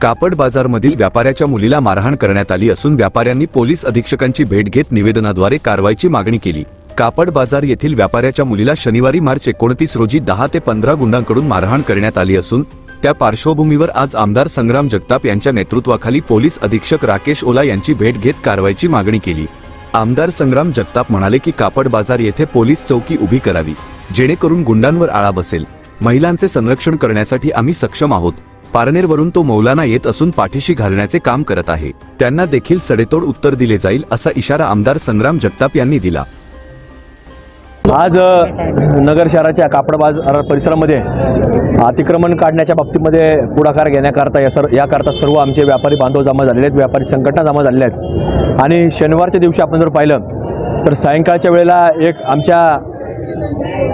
कापड बाजारमधील व्यापाऱ्याच्या मुलीला मारहाण करण्यात आली असून व्यापाऱ्यांनी पोलीस अधीक्षकांची भेट घेत निवेदनाद्वारे कारवाईची मागणी केली. कापड बाजार येथील व्यापाऱ्याच्या मुलीला शनिवारी मार्च एकोणतीस रोजी दहा ते पंधरा गुंडांकडून मारहाण करण्यात आली असून त्या पार्श्वभूमीवर आज आमदार संग्राम जगताप यांच्या नेतृत्वाखाली पोलीस अधीक्षक राकेश ओला यांची भेट घेत कारवाईची मागणी केली. आमदार संग्राम जगताप म्हणाले की कापड बाजार येथे पोलीस चौकी उभी करावी जेणेकरून गुंडांवर आळा बसेल. महिलांचे संरक्षण करण्यासाठी आम्ही सक्षम आहोत. पारनेरवरून तो मौलाना येत असून पाठीशी घालण्याचे काम करत आहे. त्यांना देखील सडेतोड उत्तर दिले जाईल असा इशारा आमदार संग्राम जगताप यांनी दिला. आज नगर शहराच्या कापड बाजार परिसरामध्ये अतिक्रमण काढण्याच्या बाबतीमध्ये पुढाकार घेण्याकरता या सर याकरता सर्व आमचे व्यापारी बांधव जमा झालेले आहेत व्यापारी संघटना जमा झालेल्या आहेत. आणि शनिवारच्या दिवशी आपण जर पाहिलं तर सायंकाळच्या वेळेला एक आमच्या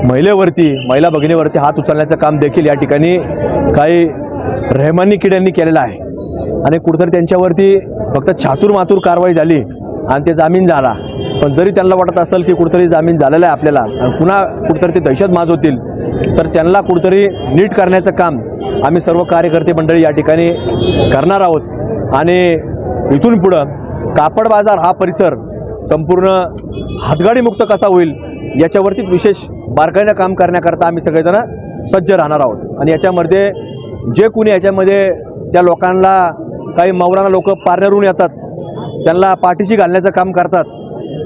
महिलेवरती महिला भगिनीवरती हात उचलण्याचं काम देखील या ठिकाणी काही रहमानी किड्यांनी केलेला आहे. आणि कुठंतरी त्यांच्यावरती फक्त छातूर मातूर कारवाई झाली आणि ते जामीन झाला. पण जरी त्यांना वाटत असेल की कुठंतरी जामीन झालेला आहे आपल्याला आणि पुन्हा कुठंतरी ते दहशत होतील तर त्यांना कुठंतरी नीट करण्याचं काम आम्ही सर्व कार्यकर्ते मंडळी या ठिकाणी करणार आहोत. आणि इथून पुढं कापड बाजार हा परिसर संपूर्ण हातगाडीमुक्त कसा होईल याच्यावरती विशेष बारकाईनं काम करण्याकरता आम्ही सगळेजण सज्ज राहणार आहोत. आणि याच्यामध्ये जे कुणी याच्यामध्ये त्या लोकांना काही मौलाना लोक पारनेरून येतात त्यांना पाठीशी घालण्याचं काम करतात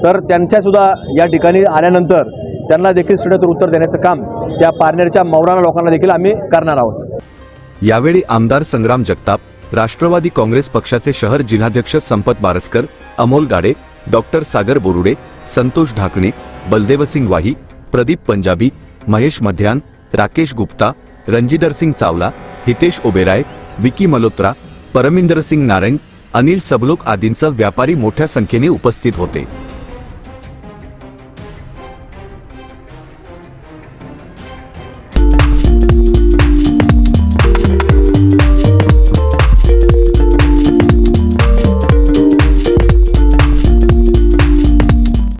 तर त्यांच्यासुद्धा या ठिकाणी आल्यानंतर त्यांना देखील सडेतोड उत्तर देण्याचं काम त्या पारनेरच्या मौलाना लोकांना देखील आम्ही करणार आहोत. यावेळी आमदार संग्राम जगताप राष्ट्रवादी काँग्रेस पक्षाचे शहर जिल्हाध्यक्ष संपत बारसकर अमोल गाडे डॉक्टर सागर बोरुडे संतोष ढाकणे बलदेवसिंग वाही प्रदीप पंजाबी महेश मध्यान राकेश गुप्ता रणजिदर सिंग चावला हितेश ओबेराय विकी मल्होत्रा परमिंदर सिंग नारंग अनिल सबलोक आदींसह व्यापारी मोठ्या संख्येने उपस्थित होते.